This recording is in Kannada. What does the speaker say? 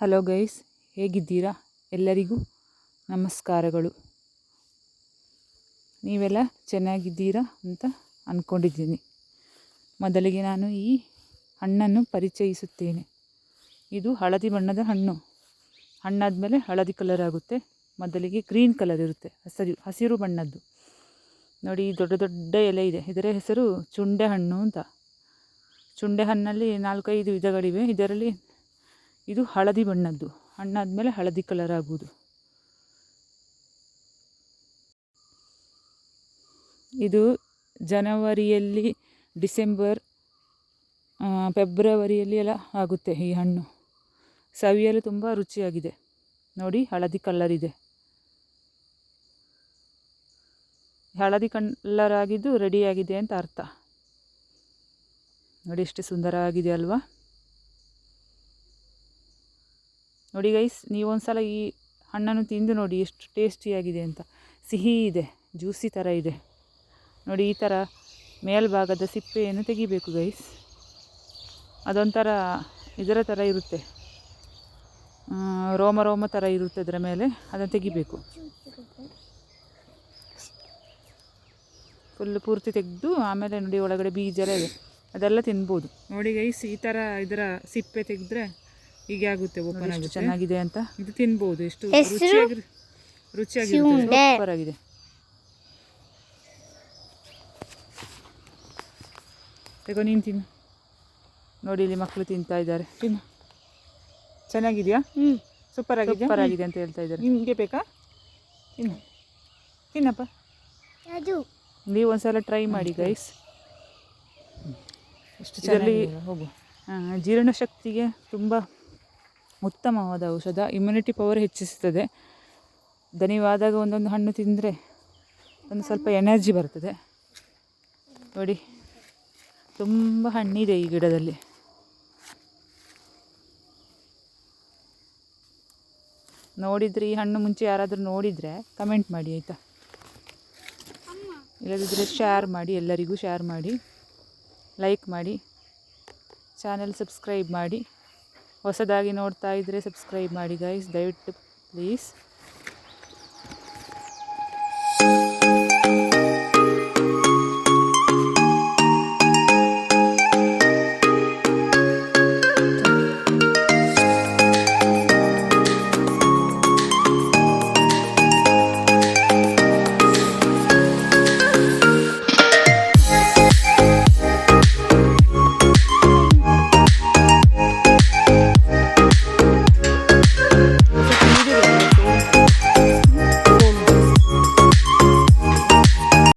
ಹಲೋ ಗೈಸ್, ಹೇಗಿದ್ದೀರಾ? ಎಲ್ಲರಿಗೂ ನಮಸ್ಕಾರಗಳು. ನೀವೆಲ್ಲ ಚೆನ್ನಾಗಿದ್ದೀರಾ ಅಂತ ಅಂದ್ಕೊಂಡಿದ್ದೀನಿ ಮೊದಲಿಗೆ ನಾನು ಈ ಹಣ್ಣನ್ನು ಪರಿಚಯಿಸುತ್ತೇನೆ. ಇದು ಹಳದಿ ಬಣ್ಣದ ಹಣ್ಣು. ಹಣ್ಣಾದ ಮೇಲೆ ಹಳದಿ ಕಲರ್ ಆಗುತ್ತೆ. ಮೊದಲಿಗೆ ಗ್ರೀನ್ ಕಲರ್ ಇರುತ್ತೆ. ಹಸಿರು ಹಸಿರು ಬಣ್ಣದ್ದು. ನೋಡಿ ದೊಡ್ಡ ದೊಡ್ಡ ಎಲೆ ಇದೆ. ಇದರ ಹೆಸರು ಚುಂಡೆ ಹಣ್ಣು ಅಂತ. ಚುಂಡೆ ಹಣ್ಣಲ್ಲಿ ನಾಲ್ಕೈದು ವಿಧಗಳಿವೆ. ಇದರಲ್ಲಿ ಇದು ಹಳದಿ ಬಣ್ಣದ್ದು. ಹಣ್ಣಾದ ಮೇಲೆ ಹಳದಿ ಕಲರ್ ಆಗುವುದು. ಇದು ಜನವರಿಯಲ್ಲಿ ಡಿಸೆಂಬರ್ ಫೆಬ್ರವರಿಯಲ್ಲಿ ಎಲ್ಲ ಆಗುತ್ತೆ ಈ ಹಣ್ಣು. ಸವಿಯಲು ತುಂಬ ರುಚಿಯಾಗಿದೆ. ನೋಡಿ, ಹಳದಿ ಕಲ್ಲರ್ ಇದೆ. ಹಳದಿ ಕಲ್ಲರ್ ಆಗಿದ್ದು ರೆಡಿಯಾಗಿದೆ ಅಂತ ಅರ್ಥ. ನೋಡಿ, ಎಷ್ಟು ಸುಂದರವಾಗಿದೆ ಅಲ್ವಾ? ನೋಡಿ ಗೈಸ್ ನೀವೊಂದ್ಸಲ ಈ ಹಣ್ಣನ್ನು ತಿಂದು ನೋಡಿ ಎಷ್ಟು ಟೇಸ್ಟಿಯಾಗಿದೆ ಅಂತ. ಸಿಹಿ ಇದೆ ಜ್ಯೂಸಿ ಥರ ಇದೆ. ನೋಡಿ ಈ ಥರ ಮೇಲ್ಭಾಗದ ಸಿಪ್ಪೆಯನ್ನು ತೆಗಿಬೇಕು ಗೈಸ್ ಅದೊಂಥರ ಇದರ ಥರ ಇರುತ್ತೆ. ರೋಮ ರೋಮ ಥರ ಇರುತ್ತೆ ಅದರ ಮೇಲೆ. ಅದನ್ನು ತೆಗಿಬೇಕು. ಫುಲ್ ಪೂರ್ತಿ ತೆಗೆದು ಆಮೇಲೆ ನೋಡಿ ಒಳಗಡೆ ಬೀಜ ಎಲ್ಲ ಇದೆ. ಅದೆಲ್ಲ ತಿನ್ಬೋದು. ನೋಡಿ ಗೈಸ್ ಈ ಥರ ಇದರ ಸಿಪ್ಪೆ ತೆಗೆದ್ರೆ ಹೀಗೆ ಆಗುತ್ತೆ ಓಪನ್ ಆಗುತ್ತೆ ಚೆನ್ನಾಗಿದೆ ಅಂತ. ಇದು ತಿನ್ಬಹುದು ಎಷ್ಟು ರುಚಿಯಾಗಿ ರುಚಿಯಾಗಿ ಸೂಪರ್ ಆಗಿದೆ. ತಗೋ ನೀನು ತಿನ್ನು. ನೋಡಿ ಇಲ್ಲಿ ಮಕ್ಕಳು ತಿಂತಾ ಇದ್ದಾರೆ. ತಿನ್ನು. ಚೆನ್ನಾಗಿದೆಯಾ? ಹ್ಞೂ ಸೂಪರ್ ಆಗಿದೆ. ಸೂಪರ್ ಆಗಿದೆ ಅಂತ ಹೇಳ್ತಾ ಇದ್ದಾರೆ. ನಿಮಗೆ ಬೇಕಾ? ತಿನ್ನು. ತಿನ್ನಪ್ಪ. ನೀವು ಒಂದ್ಸಲ ಟ್ರೈ ಮಾಡಿ ಗೈಸ್ ಎಷ್ಟು ಚೆನ್ನಾಗಿ ಹೋಗು. ಜೀರ್ಣಶಕ್ತಿಗೆ ತುಂಬ ಉತ್ತಮವಾದ ಔಷಧ. ಇಮ್ಯುನಿಟಿ ಪವರ್ ಹೆಚ್ಚಿಸುತ್ತದೆ. ದಣಿವಾದಾಗ ಒಂದೊಂದು ಹಣ್ಣು ತಿಂದರೆ ಒಂದು ಸ್ವಲ್ಪ ಎನರ್ಜಿ ಬರ್ತದೆ. ನೋಡಿ, ತುಂಬ ಹಣ್ಣಿದೆ ಈ ಗಿಡದಲ್ಲಿ. ನೋಡಿದರೆ ಈ ಹಣ್ಣು ಮುಂಚೆ ಯಾರಾದರೂ ನೋಡಿದರೆ ಕಮೆಂಟ್ ಮಾಡಿ, ಆಯಿತಾ? ಇಲ್ಲದಿದ್ದರೆ ಶೇರ್ ಮಾಡಿ, ಎಲ್ಲರಿಗೂ ಶೇರ್ ಮಾಡಿ ಲೈಕ್ ಮಾಡಿ ಚಾನೆಲ್ ಸಬ್ಸ್ಕ್ರೈಬ್ ಮಾಡಿ. ಹೊಸದಾಗಿ ನೋಡ್ತಾ ಇದ್ದರೆ ಸಬ್ಸ್ಕ್ರೈಬ್ ಮಾಡಿ ಗೈಸ್ ದಯವಿಟ್ಟು ಪ್ಲೀಸ್